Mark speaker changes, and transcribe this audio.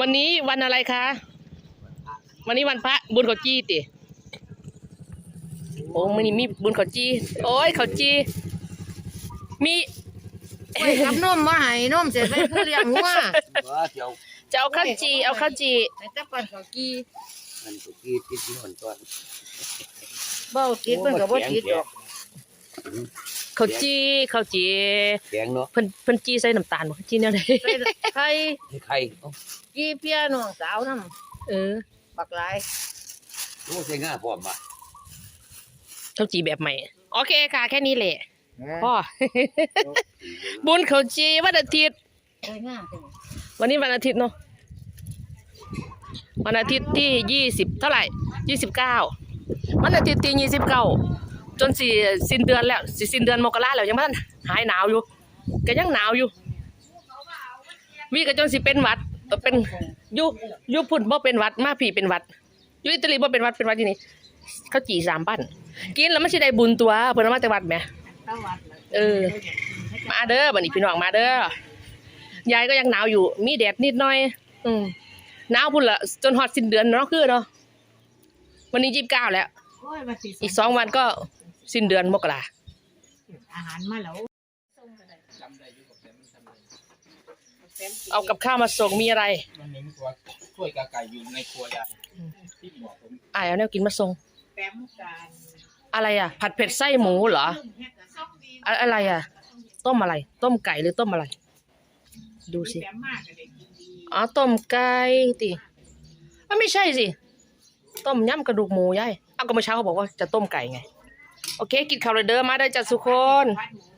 Speaker 1: วันนี้วันอะไรคะ วันนี้วันพระบุญเขาจี้ติโอ้มันนี้มีบุญเขาจี้โอ้ยเขาจี้มี
Speaker 2: ไว้กับนมมาให้นมเสร็จไปผู้เลี้ยงงัว
Speaker 3: ว่าเดี๋ยว
Speaker 1: จะเอาข้าวจีเอาข้าวจี
Speaker 2: ไอ้ตะปันเขากี้
Speaker 3: มันก็กีดติดนอนก่อน
Speaker 2: เบ้าติดเพิ่นก็บ่ติดดอก
Speaker 1: ข้าวจีข้าวจี
Speaker 3: แกงเนาะ
Speaker 1: เพิ่นเพิ่นจีใส่น้ำตาลบ่จีแนวใด
Speaker 2: ใส่ไข่
Speaker 3: ให้ไข่เอ้า
Speaker 2: กี้เพียน้องสาวนำ
Speaker 1: เออ
Speaker 2: บักหลาย
Speaker 3: โอ้ใส่ง่าพร้อมมา
Speaker 1: ข้าวจีแบบใหม่ โอเคค่ะ แค่นี้แหละพ่อบุญข้าวจีวันอาทิตย์
Speaker 2: สวยงามจัง
Speaker 1: วันนี้วันอาทิตย์เนาะวันอาทิตย์ที่ยี่สิบเท่าไหร่ยี่สิบเก้าวันอาทิตย์ที่ยี่สิบเก้า จนสี่สิ้นเดือนแล้วสิสิ้นเดือนมกราแล้วยังไม่ทันหายหนาวอยู่ก็ยังหนาวอยู่วีก็จนสิเป็นวัดเอ่อเป็นยุยุพุ่นบ่เป็นวัดมาผีเป็นวัดยุอิตาลีบ่เป็นวัดเป็นวัดที่นี่เขาจีสามปั้นกินแล้วมันสิได้บุญตัวเพิ่นเอามาแต่วัดแหม
Speaker 2: ตะวัด
Speaker 1: เออ มาเด้อบัดนี้พี่น้องมาเด้อยายก็ยังหนาวอยู่ มีแดดนิดหน่อย อืมหนาวพุ่นละจนฮอดสิ้นเดือนเนาะคือเนาะวันนี้ยี่สิบเก้าแล้วอีกสองวันก็ สิ้นเดือนมกรา
Speaker 2: อาหารมาแล้ว
Speaker 1: เอากับข้าวมาส่งมีอะไร
Speaker 4: มันมีตัวถ้วยกาไก่อยู่ในครัวยายที่บอกผม
Speaker 1: อ่ายเอาแนวกินมาส่ง
Speaker 2: แป้มกัน
Speaker 1: อะไรอะ ผัดเผ็ดไส้หมูเหรออะอะไรอะ ต้มอะไร ต้มไก่หรือต้มอะไร ดูสิ
Speaker 2: แป้มมากก็ได้กินดี
Speaker 1: อ๋อต้มไก่ติอะไม่ใช่สิ ต้มยำกระดูกหมูยายเอาก็เมื่อเช้าเขาบอกว่าจะต้มไก่ไง โอเค กินข้าวเลยเด้อมาได้อจ้ะทุกคน
Speaker 2: วัดหมู